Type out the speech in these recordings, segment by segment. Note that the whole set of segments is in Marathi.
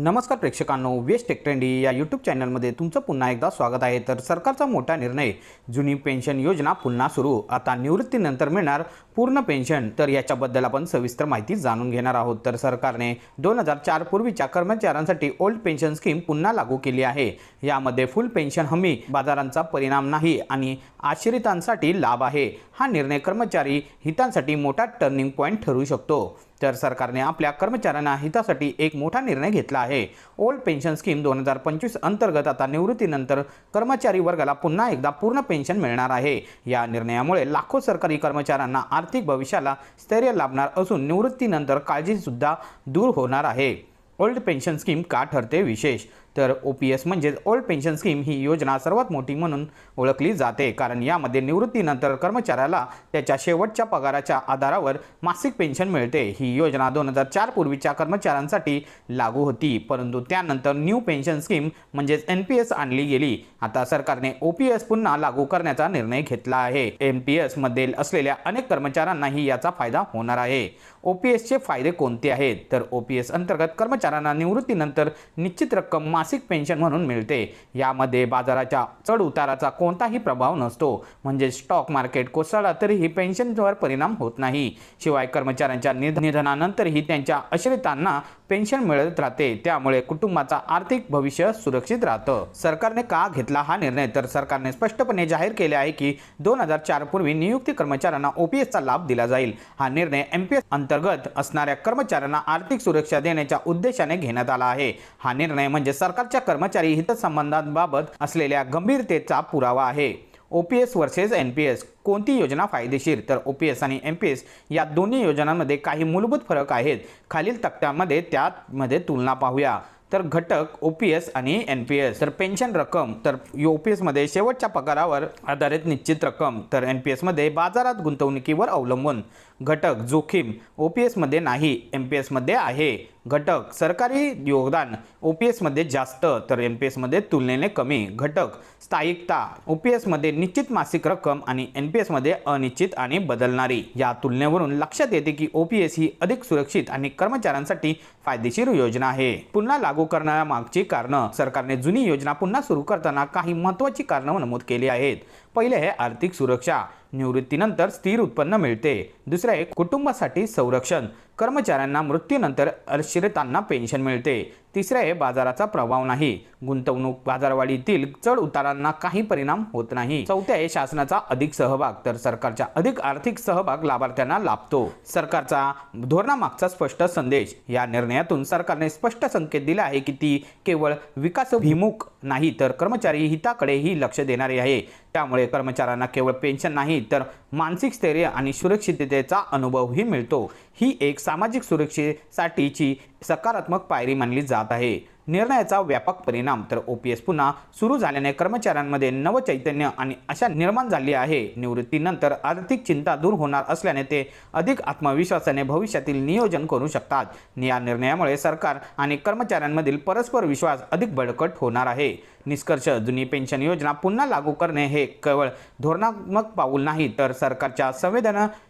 नमस्कार प्रेक्षकांनो वेस्ट टेक ट्रेंडी या यूट्यूब चॅनलमध्ये तुमचं पुन्हा एकदा स्वागत आहे. तर सरकारचा मोठा निर्णय जुनी पेन्शन योजना पुन्हा सुरू. आता निवृत्तीनंतर मिळणार पूर्ण पेन्शन तर याच्याबद्दल आपण सविस्तर माहिती जाणून घेणार आहोत. तर सरकारने दोन हजार चार पूर्वीच्या कर्मचाऱ्यांसाठी ओल्ड पेन्शन स्कीम पुन्हा लागू केली आहे. यामध्ये फुल पेन्शन हमी बाजारांचा परिणाम नाही आणि आश्रितांसाठी लाभ आहे. हा निर्णय कर्मचारी हितांसाठी मोठा टर्निंग पॉईंट ठरू शकतो. तर सरकारने आपल्या कर्मचाऱ्यांना हितासाठी एक मोठा निर्णय घेतला आहे. ओल्ड पेन्शन स्कीम दोन हजार पंचवीस अंतर्गत आता निवृत्तीनंतर कर्मचारी वर्गाला पुन्हा एकदा पूर्ण पेन्शन मिळणार आहे. या निर्णयामुळे लाखो सरकारी कर्मचाऱ्यांना आर्थिक आर्थिक भविष्याला स्थैर्य लाभणार असून निवृत्तीनंतर काळजीसुद्धा दूर होणार आहे. ओल्ड पेन्शन स्कीम का ठरते विशेष? तर ओ पी एस म्हणजेच ओल्ड पेन्शन स्कीम ही योजना सर्वात मोठी म्हणून ओळखली जाते. कारण यामध्ये निवृत्तीनंतर कर्मचाऱ्याला त्याच्या शेवटच्या पगाराच्या आधारावर मासिक पेन्शन मिळते. ही योजना दोन हजार चार पूर्वीच्या कर्मचाऱ्यांसाठी लागू होती. परंतु त्यानंतर न्यू पेन्शन स्कीम म्हणजेच एन पी एस आणली गेली. आता सरकारने ओ पी एस पुन्हा लागू करण्याचा निर्णय घेतला आहे. एन पी एसमध्ये असलेल्या अनेक कर्मचाऱ्यांनाही याचा फायदा होणार आहे. ओ पी एसचे फायदे कोणते आहेत? तर ओ पी एस अंतर्गत कर्मचाऱ्यांना निवृत्तीनंतर निश्चित रक्कम मासिक पेन्शन म्हणून मिळते. यामध्ये बाजाराच्या चढ उताराचा कोणताही प्रभाव नसतो. म्हणजे स्टॉक मार्केट कोसळला तरीही पेन्शनवर परिणाम होत नाही. शिवाय कर्मचाऱ्यांच्या निध निधनानंतरही त्यांच्या आश्रितांना पेन्शन मिळत राहते. त्यामुळे कुटुंबाचा आर्थिक भविष्य सुरक्षित राहतं. सरकारने का घेतला हा निर्णय? तर सरकारने स्पष्टपणे जाहीर केले आहे की दोन हजार चार पूर्वी नियुक्ती कर्मचाऱ्यांना ओपीएसचा लाभ दिला जाईल. हा निर्णय एमपीएस अंतर्गत असणाऱ्या कर्मचाऱ्यांना आर्थिक सुरक्षा देण्याच्या उद्देशाने घेण्यात आला आहे. हा निर्णय म्हणजे सरकारच्या कर्मचारी हितसंबंधांबाबत असलेल्या गंभीरतेचा पुरावा आहे. OPS versus N P S कोणती योजना फायदेशीर? तर ओ पी एस आणि एम पी एस या दोन्ही योजनांमध्ये काही मूलभूत फरक आहेत. खालील तक्त्यामध्ये त्यामध्ये तुलना पाहूया. तर घटक ओ पी एस आणि एन पी एस तर पेन्शन रक्कम तर ओ पी एसमध्ये शेवटच्या पगारावर आधारित निश्चित रक्कम तर एन पी एसमध्ये बाजारात गुंतवणुकीवर अवलंबून. घटक जोखीम ओ पी एसमध्ये नाही एम पी एसमध्ये आहे. घटक. सरकारी योगदान ओ पी एसमध्ये जास्त तर एम पी एसमध्ये तुलनेने कमी. घटक स्थायिकता. ओ पी एसमध्ये निश्चित मासिक रक्कम आणि एन पी एसमध्ये अनिश्चित आणि बदलणारी. या तुलनेवरून लक्षात येते की ओ पी एस ही अधिक सुरक्षित आणि कर्मचाऱ्यांसाठी फायदेशीर योजना आहे. पुन्हा लागू करण्यामागची कारणं. सरकारने जुनी योजना पुन्हा सुरू करताना काही महत्त्वाची कारणं नमूद केली आहेत. पहिले आहे आर्थिक सुरक्षा निवृत्तीनंतर स्थिर उत्पन्न मिळते. दुसरे आहे कुटुंबासाठी संरक्षण. कर्मचाऱ्यांना मृत्यूनंतर आश्रितांना पेन्शन मिळते. तिसरे आहे बाजाराचा प्रभाव नाही. गुंतवणूक बाजारवाढीतील चढ उतारांना काही परिणाम होत नाही. चौथे आहे शासनाचा अधिक सहभाग तर सरकारच्या अधिक आर्थिक सहभाग लाभार्थ्यांना लाभतो. सरकारचा धोरणामागचा स्पष्ट संदेश. या निर्णयातून सरकारने स्पष्ट संकेत दिला आहे की ती केवळ विकासभिमुख नाही तर कर्मचारी हिताकडेही लक्ष देणारी आहे. त्यामुळे कर्मचाऱ्यांना केवळ पेन्शन नाही तर मानसिक स्थैर्य आणि सुरक्षिततेचा अनुभवही मिळतो. ही एक सामाजिक सुरक्षेसाठीची सकारात्मक पायरी मानली जात आहे. निर्णयाचा व्यापक परिणाम. तर ओ पी एस पुन्हा सुरू झाल्याने कर्मचाऱ्यांमध्ये नवचैतन्य आणि आशा निर्माण झाली आहे. निवृत्तीनंतर आर्थिक चिंता दूर होणार असल्याने ते अधिक आत्मविश्वासाने भविष्यातील नियोजन करू शकतात. या निर्णयामुळे सरकार आणि कर्मचाऱ्यांमधील परस्पर विश्वास अधिक बळकट होणार आहे. निष्कर्ष जुनी पेन्शन योजना पुन्हा लागू करणे हे केवळ धोरणात्मक पाऊल नाही तर सरकारच्या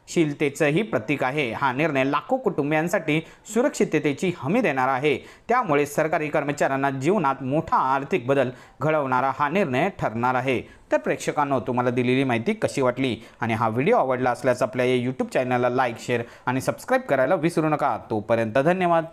शीलतेचंही प्रतीक आहे. हा निर्णय लाखो कुटुंबियांसाठी सुरक्षिततेची हमी देणारा आहे. त्यामुळे सरकारी कर्मचाऱ्यांना जीवनात मोठा आर्थिक बदल घडवणारा हा निर्णय ठरणार आहे. तर प्रेक्षकांनो तुम्हाला दिलेली माहिती कशी वाटली आणि हा व्हिडिओ आवडला असल्यास आपल्या या यूट्यूब चॅनलला लाईक शेअर आणि सबस्क्राईब करायला विसरू नका. तोपर्यंत धन्यवाद.